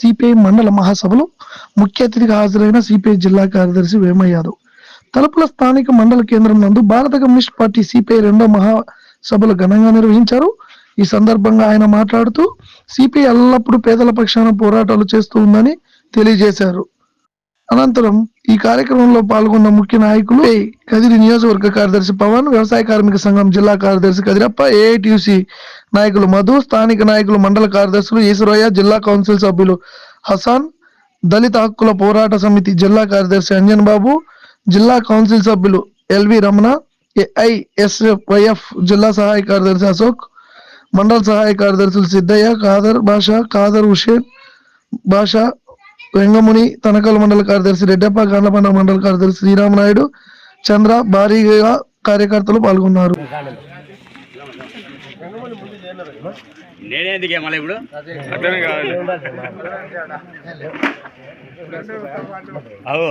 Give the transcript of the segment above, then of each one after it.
CPI మండల మహాసభలో ముఖ్య అతిథిగా హాజరైన సిపిఐ జిల్లా కార్యదర్శి వేమ యాదవ్. తలుపుల స్థానిక మండల కేంద్రం నందు భారత కమ్యూనిస్ట్ పార్టీ సిపిఐ రెండో మహాసభలు ఘనంగా నిర్వహించారు. ఈ సందర్భంగా ఆయన మాట్లాడుతూ సిపిఐ ఎల్లప్పుడూ పేదల పక్షాన పోరాటాలు చేస్తూ ఉందని తెలియజేశారు. అనంతరం ఈ కార్యక్రమంలో పాల్గొన్న ముఖ్య నాయకులు కదిరి నియోజకవర్గ కార్యదర్శి పవన్ వ్యవసాయ కార్మిక సంఘం జిల్లా కార్యదర్శి కదిరప్ప ఏఐటిసి నాయకులు మధు స్థానిక నాయకులు మండల కార్యదర్శులు ఈశ్వరయ్య జిల్లా కౌన్సిల్ సభ్యులు హసాన్ దళిత హక్కుల పోరాట సమితి జిల్లా కార్యదర్శి అంజన్ బాబు జిల్లా కౌన్సిల్ సభ్యులు ఎల్వి రమణ ఏఐఎస్ఎఫ్ఐఎఫ్ జిల్లా సహాయ కార్యదర్శి అశోక్ మండల సహాయ కార్యదర్శులు సిద్ధయ్య ఖాదర్ బాషా ఖాదర్ హుషేన్ భాష వెంగముని తనకల్ మండల కార్యదర్శి రెడ్డప్ప గాండ్లపండ మండల కార్యదర్శి శ్రీరామనాయుడు చంద్ర భారీగా కార్యకర్తలు పాల్గొన్నారు. మళ్ళీ ఇప్పుడు? కావాలి అవు.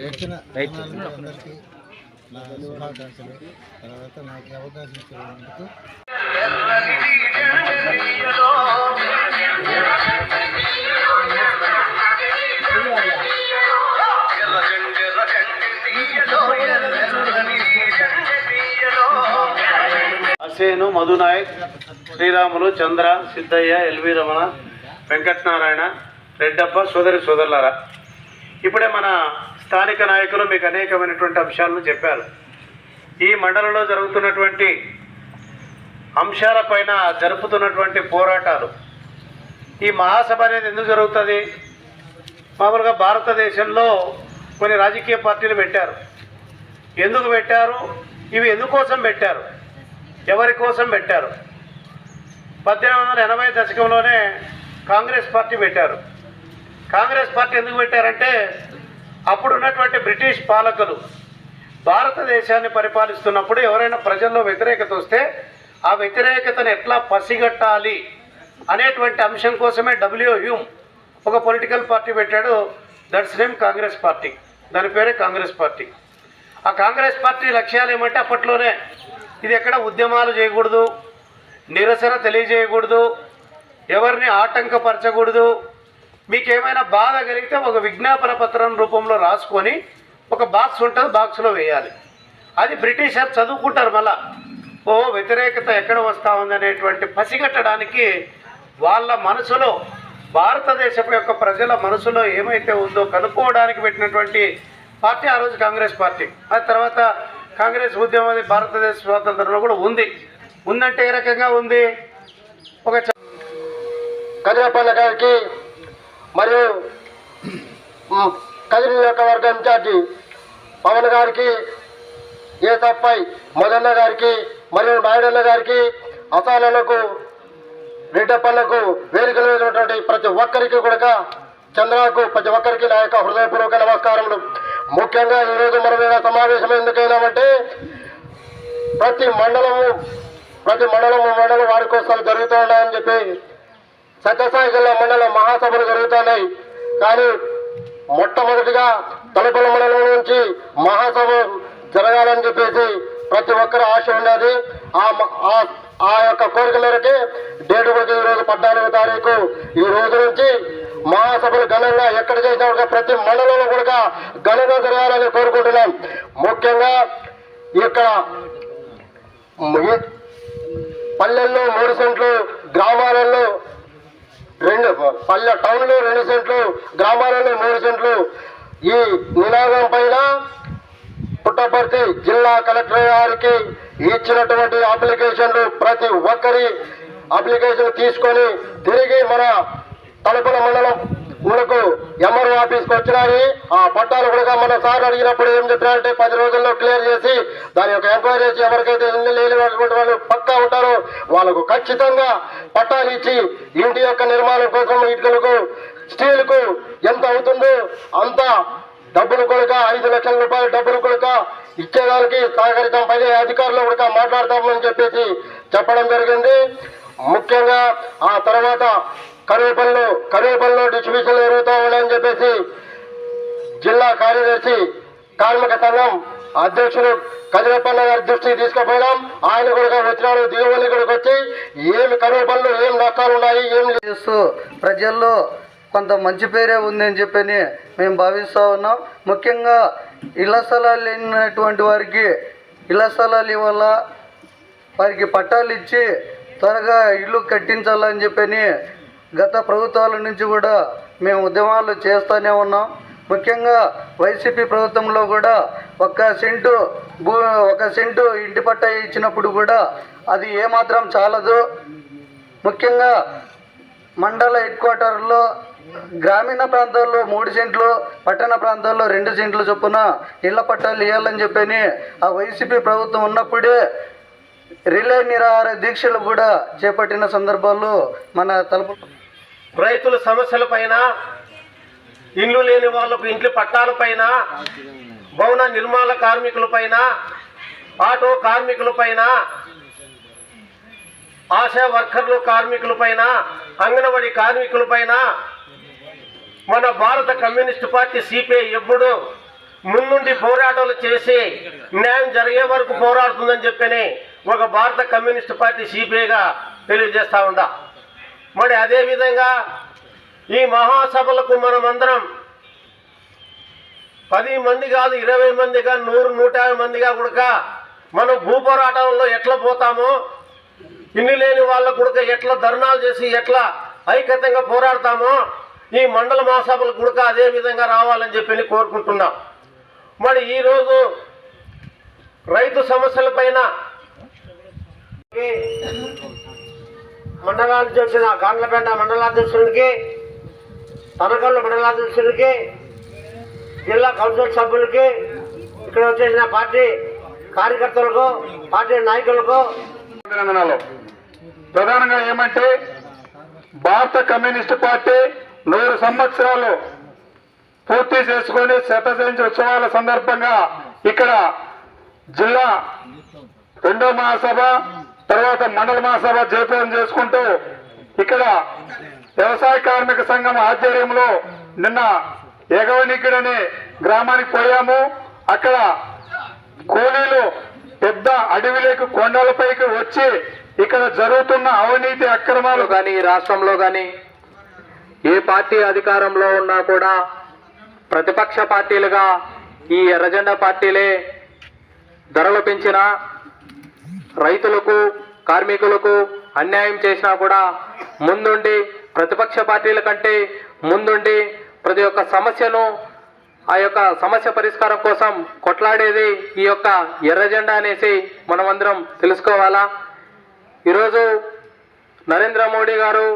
అందరికీ నా శుభాకాంక్షలు. తర్వాత నాకు అవకాశం ఇచ్చినందుకు అసేను మధునాయక్ శ్రీరాములు చంద్ర సిద్ధయ్య ఎల్వి రమణ వెంకటనారాయణ రెడ్డప్ప సోదరి సోదరులారా. ఇప్పుడే మన స్థానిక నాయకులు మీకు అనేకమైనటువంటి అంశాలను చెప్పారు. ఈ మండలంలో జరుగుతున్నటువంటి అంశాలపైన జరుపుతున్నటువంటి పోరాటాలు. ఈ మహాసభ అనేది ఎందుకు జరుగుతుంది? మామూలుగా భారతదేశంలో కొన్ని రాజకీయ పార్టీలు పెట్టారు. ఎందుకు పెట్టారు? ఇవి ఎందుకోసం పెట్టారు? ఎవరి కోసం పెట్టారు? పద్దెనిమిది వందల ఎనభై దశకంలోనే కాంగ్రెస్ పార్టీ పెట్టారు. కాంగ్రెస్ పార్టీ ఎందుకు పెట్టారంటే అప్పుడు ఉన్నటువంటి బ్రిటిష్ పాలకులు భారతదేశాన్ని పరిపాలిస్తున్నప్పుడు ఎవరైనా ప్రజల్లో వ్యతిరేకత వస్తే ఆ వ్యతిరేకతను ఎట్లా పసిగట్టాలి అనేటువంటి అంశం కోసమే డబ్ల్యూ హ్యూమ్ ఒక పొలిటికల్ పార్టీ పెట్టాడు. దట్స్ నేమ్ కాంగ్రెస్ పార్టీ దాని పేరే కాంగ్రెస్ పార్టీ ఆ కాంగ్రెస్ పార్టీ లక్ష్యాలు ఏమంటే అప్పట్లోనే ఇది ఎక్కడ ఉద్యమాలు చేయకూడదు నిరసన తెలియజేయకూడదు ఎవరిని ఆటంకపరచకూడదు మీకేమైనా బాధ కలిగితే ఒక విజ్ఞాపన పత్రం రూపంలో రాసుకొని ఒక బాక్స్ ఉంటుంది బాక్స్లో వేయాలి. అది బ్రిటిషర్ చదువుకుంటారు మళ్ళా. ఓ వ్యతిరేకత ఎక్కడ వస్తూ ఉందనేటువంటి పసిగట్టడానికి వాళ్ళ మనసులో భారతదేశం యొక్క ప్రజల మనసులో ఏమైతే ఉందో కనుక్కోవడానికి పెట్టినటువంటి పార్టీ ఆ రోజు కాంగ్రెస్ పార్టీ. ఆ తర్వాత కాంగ్రెస్ ఉద్యమం అది భారతదేశ స్వాతంత్రంలో కూడా ఉంది. ఉందంటే ఏ రకంగా ఉంది? ఒక చ- గారికి మరియు కదిరి నియోజకవర్గ ఇన్ఛార్జి పవన్ గారికి ఏసప్పై మదన్న గారికి మరియు నాయుడన్న గారికి అసాలకు రెడ్డప్పలకు వేదికలు ప్రతి ఒక్కరికి కూడా చంద్రకు ప్రతి ఒక్కరికి నా యొక్క హృదయపూర్వక నమస్కారములు. ముఖ్యంగా ఈరోజు మనం ఇలా సమావేశం ఎందుకైనామంటే ప్రతి మండలము ప్రతి మండలము మండలం వారికోసాలు జరుగుతూ ఉన్నాయని చెప్పి సత్యసాయి జిల్లా మండలం మహాసభలు జరుగుతున్నాయి. కానీ మొట్టమొదటిగా తలుపుల మండలం నుంచి మహాసభ జరగాలని చెప్పేసి ప్రతి ఒక్కరి ఆశ ఉన్నది ఆ ఆ- ఆ యొక్క కోరిక మేరకి డేటు కూడా ఈ రోజు పద్నాలుగో తారీఖు. ఈ రోజు నుంచి మహాసభలు ఘనంగా ఎక్కడ చేసినా కూడా ప్రతి మండలంలో కూడా ఘనంగా జరగాలని కోరుకుంటున్నాం. ముఖ్యంగా ఇక్కడ పల్లెల్లో మూడు సెంట్లు గ్రామాలలో రెండు. పల్లె టౌన్లో రెండు సెంట్లు గ్రామాలలో మూడు సెంట్లు. ఈ నినాదం పైన పుట్టపర్తి జిల్లా కలెక్టర్ గారికి ఇచ్చినటువంటి అప్లికేషన్లు ప్రతి ఒక్కరి అప్లికేషన్ తీసుకొని తిరిగి మన తలుపుల మండలం మనకు ఎంఆర్ఓ ఆఫీస్కి వచ్చినాయి. ఆ పట్టాలు కూడా మన సార్ అడిగినప్పుడు ఏం చెప్పారంటే పది రోజుల్లో క్లియర్ చేసి దాని యొక్క ఎంక్వైరీ చేసి ఎవరికైతే ఇల్లు వాళ్ళు పక్కా ఉంటారో వాళ్ళకు ఖచ్చితంగా పట్టాలు ఇచ్చి ఇంటి యొక్క నిర్మాణం కోసం ఇటుకలకు స్టీల్కు ఎంత అవుతుందో అంత డబ్బులు కొడుక ఐదు లక్షల రూపాయలు డబ్బులు కొడుక ఇచ్చేదానికి సహకరితం పని అధికారులు కూడా మాట్లాడతామని చెప్పేసి చెప్పడం జరిగింది. ముఖ్యంగా ఆ తర్వాత కరువు పనులు డిస్ట్రిబ్యూషన్లు జరుగుతూ ఉన్నాయని చెప్పేసి జిల్లా కార్యదర్శి కార్మిక సంఘం అధ్యక్షుడు కదిరేపల్లి గారి దృష్టికి తీసుకుపోయినాం ఆయన కూడా వచ్చినాడు దిగువల్లి కూడా వచ్చి ఏమి కరువు ఏం నష్టాలు ఉన్నాయి ఏం చేస్తూ ప్రజల్లో కొంత మంచి పేరే ఉందని చెప్పని మేము భావిస్తూ ఉన్నాం. ముఖ్యంగా ఇళ్ళ స్థలాలు లేనటువంటి వారికి ఇళ్ళ స్థలాలు ఇవ్వాల వారికి పట్టాలు ఇచ్చి త్వరగా ఇల్లు కట్టించాలని చెప్పని గత ప్రభుత్వాల నుంచి కూడా మేము ఉద్యమాలు చేస్తూనే ఉన్నాం. ముఖ్యంగా వైసీపీ ప్రభుత్వంలో కూడా ఒక సెంటు భూ ఒక సెంటు ఇంటి పట్టా ఇచ్చినప్పుడు కూడా అది ఏమాత్రం చాలదు. ముఖ్యంగా మండల హెడ్ క్వార్టర్లో గ్రామీణ ప్రాంతాల్లో మూడు సెంట్లు పట్టణ ప్రాంతాల్లో రెండు సెంట్లు చొప్పున ఇళ్ళ పట్టాలు ఇవ్వాలని చెప్పని ఆ వైసీపీ ప్రభుత్వం ఉన్నప్పుడే రిలే నిరాహార దీక్షలు కూడా చేపట్టిన సందర్భాల్లో మన తలుపు రైతుల సమస్యల పైన ఇండ్లు లేని వాళ్ళకు ఇంటి పట్టాల పైన భవన నిర్మాణ కార్మికుల పైన ఆటో కార్మికుల పైన ఆశా వర్కర్లు కార్మికుల పైన అంగన్వాడీ కార్మికుల పైన మన భారత కమ్యూనిస్ట్ పార్టీ సిపిఐ ఎప్పుడు ముందుండి పోరాటాలు చేసి న్యాయం జరిగే వరకు పోరాడుతుందని చెప్పని ఒక భారత కమ్యూనిస్ట్ పార్టీ సిపిఐగా తెలియజేస్తా ఉండా. మరి అదేవిధంగా ఈ మహాసభలకు మనమందరం పది మంది కాదు ఇరవై మందిగా నూరు నూట యాభై మందిగా కూడా మనం భూపోరాటంలో ఎట్లా పోతామో ఇన్ని లేని వాళ్ళ కూడా ఎట్లా ధర్నాలు చేసి ఎట్లా ఐక్యతంగా పోరాడతామో ఈ మండల మహాసభలు కూడా అదే విధంగా రావాలని చెప్పి కోరుకుంటున్నాం. మరి ఈరోజు రైతు సమస్యల పైన మండలానికి గాండ్లపేట మండలాధ్యక్షుడికి తనకల్లు మండలాధ్యక్షుడికి జిల్లా కౌన్సిల్ సభ్యులకి ఇక్కడ వచ్చేసిన పార్టీ కార్యకర్తలకు పార్టీ నాయకులకు. అభినందనలు ప్రధానంగా ఏమంటే భారత కమ్యూనిస్ట్ పార్టీ నూరు సంవత్సరాలు పూర్తి చేసుకొని శత జయంతి ఉత్సవాల సందర్భంగా ఇక్కడ జిల్లా రెండో మహాసభ తర్వాత మండల మహాసభ జయప్రదం చేసుకుంటూ ఇక్కడ వ్యవసాయ కార్మిక సంఘం ఆధ్వర్యంలో నిన్న ఎగవనికిడని గ్రామానికి పోయాము. అక్కడ కూలీలు పెద్ద అడవిలోకి కొండలపైకి వచ్చి ఇక్కడ జరుగుతున్న అవినీతి అక్రమాలు కానీ ఈ రాష్ట్రంలో కానీ ఏ పార్టీ అధికారంలో ఉన్నా కూడా ప్రతిపక్ష పార్టీలుగా ఈ ఎర్రజెండా పార్టీలే ధరలు పెంచినా రైతులకు కార్మికులకు అన్యాయం చేసినా కూడా ముందుండి ప్రతిపక్ష పార్టీల కంటే ముందుండి ప్రతి ఒక్క సమస్యను ఆ యొక్క సమస్య పరిష్కారం కోసం కొట్లాడేది ఈ యొక్క ఎర్రజెండా అనేసి మనమందరం తెలుసుకోవాలా? ఈరోజు నరేంద్ర మోడీ గారు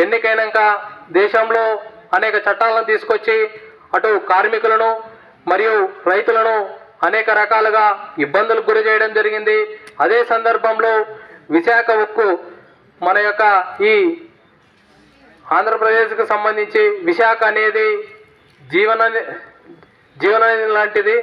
ఎన్నికైనాక దేశంలో అనేక చట్టాలను తీసుకొచ్చి అటు కార్మికులను మరియు రైతులను అనేక రకాలుగా ఇబ్బందులకు గురి చేయడం జరిగింది. అదే సందర్భంలో విశాఖ ఉక్కు మన యొక్క ఈ ఆంధ్రప్రదేశ్కు సంబంధించి విశాఖ అనేది జీవన జీవన లాంటిది.